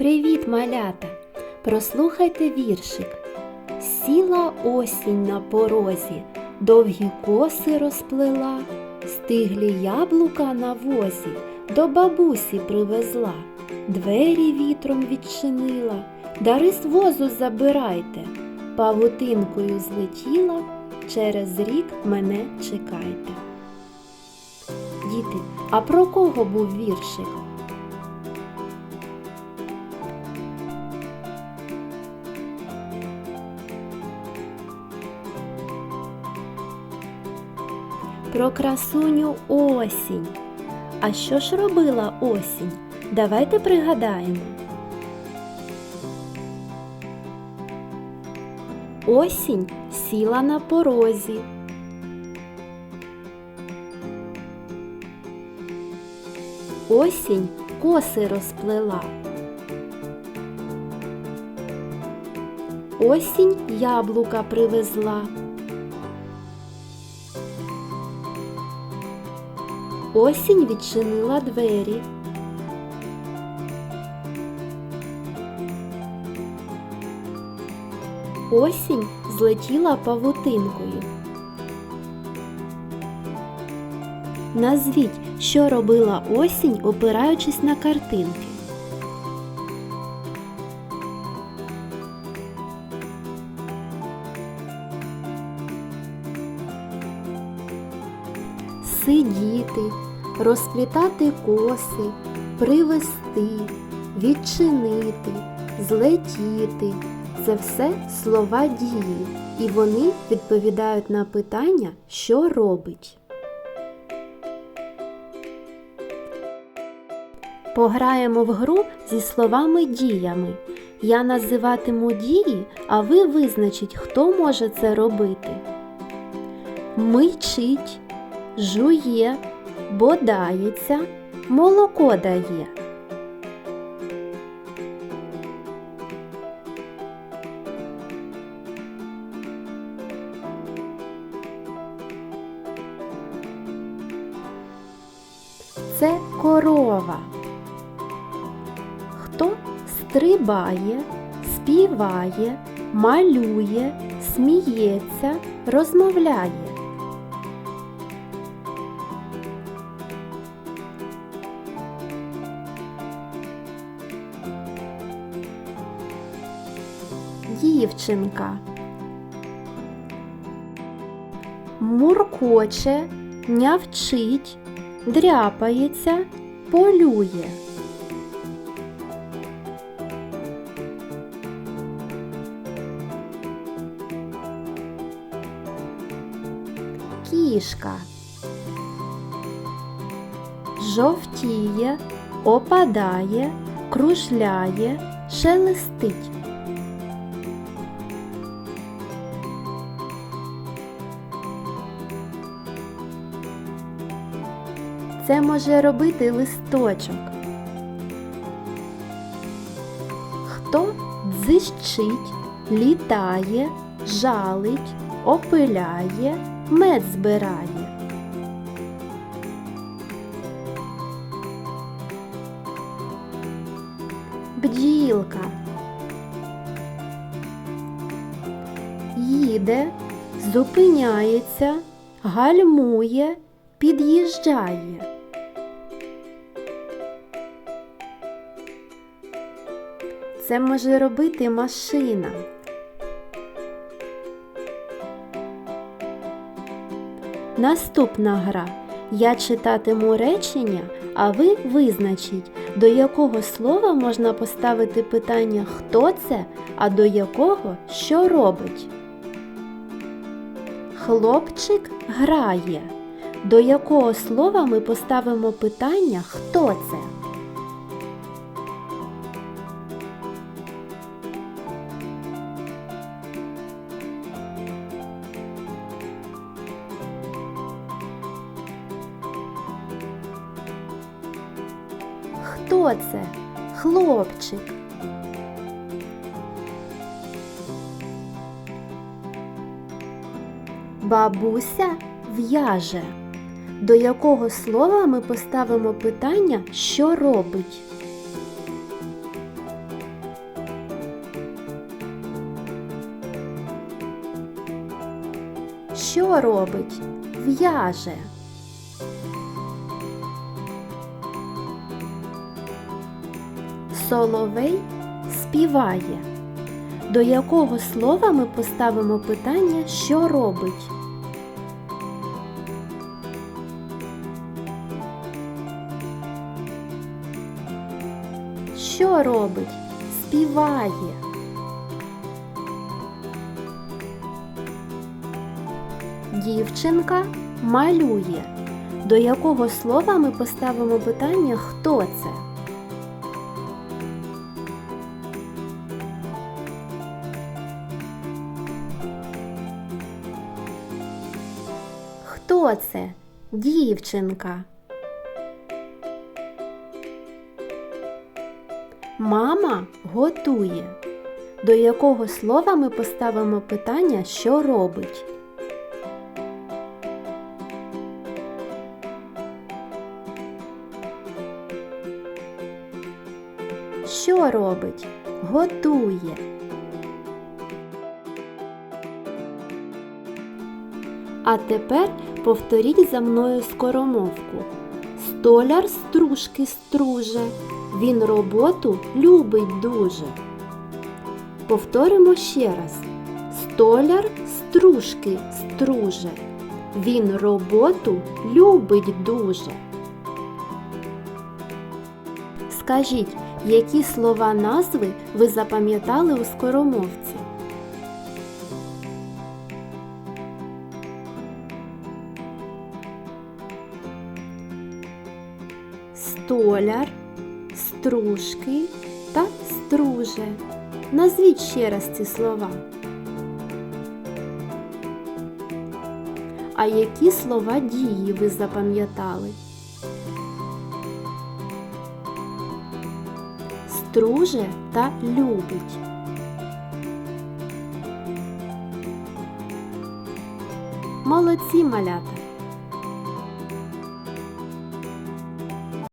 Привіт, малята! Прослухайте віршик. Сіла осінь на порозі, довгі коси розплела, стиглі яблука на возі, до бабусі привезла, двері вітром відчинила, дари з возу забирайте, павутинкою злетіла, через рік мене чекайте. Діти, а про кого був віршик? Про красуню осінь. А що ж робила осінь? Давайте пригадаємо. Осінь сіла на порозі. Осінь коси розплела. Осінь яблука привезла. Осінь відчинила двері. Осінь злетіла павутинкою. Назвіть, що робила осінь, опираючись на картинки. Сидіти, розплітати коси, привести, відчинити, злетіти це все слова дії, і вони відповідають на питання, що робить. Пограємо в гру зі словами діями. Я називатиму дії, а ви визначіть, хто може це робити. Мичить, жує, бодається, молоко дає. Це корова. Хто стрибає, співає, малює, сміється, розмовляє. Дівчинка муркоче, нявчить, дряпається, полює. Кішка жовтіє, опадає, кружляє, шелестить. Це може робити листочок. Хто дзищить, літає, жалить, опиляє, мед збирає. Бджілка їде, зупиняється, гальмує, під'їжджає. Це може робити машина. Наступна гра. Я читатиму речення, а ви визначіть, до якого слова можна поставити питання хто це, а до якого що робить. Хлопчик грає. До якого слова ми поставимо питання хто це? Хто це? Хлопчик. Бабуся в'яже до якого слова ми поставимо питання, що робить. Що робить? В'яже. Соловей співає. До якого слова ми поставимо питання, що робить? Що робить? Співає. Дівчинка малює. До якого слова ми поставимо питання хто це? Хто це? Дівчинка. Мама готує. До якого слова ми поставимо питання, що робить? Що робить? Готує. А тепер повторіть за мною скоромовку. Столяр стружки струже, він роботу любить дуже. Повторимо ще раз. Столяр стружки струже, він роботу любить дуже. Скажіть, які слова назви ви запам'ятали у скоромовці? Столяр, стружки та струже. Назвіть ще раз ці слова. А які слова дії ви запам'ятали? Струже та любить. Молодці малята!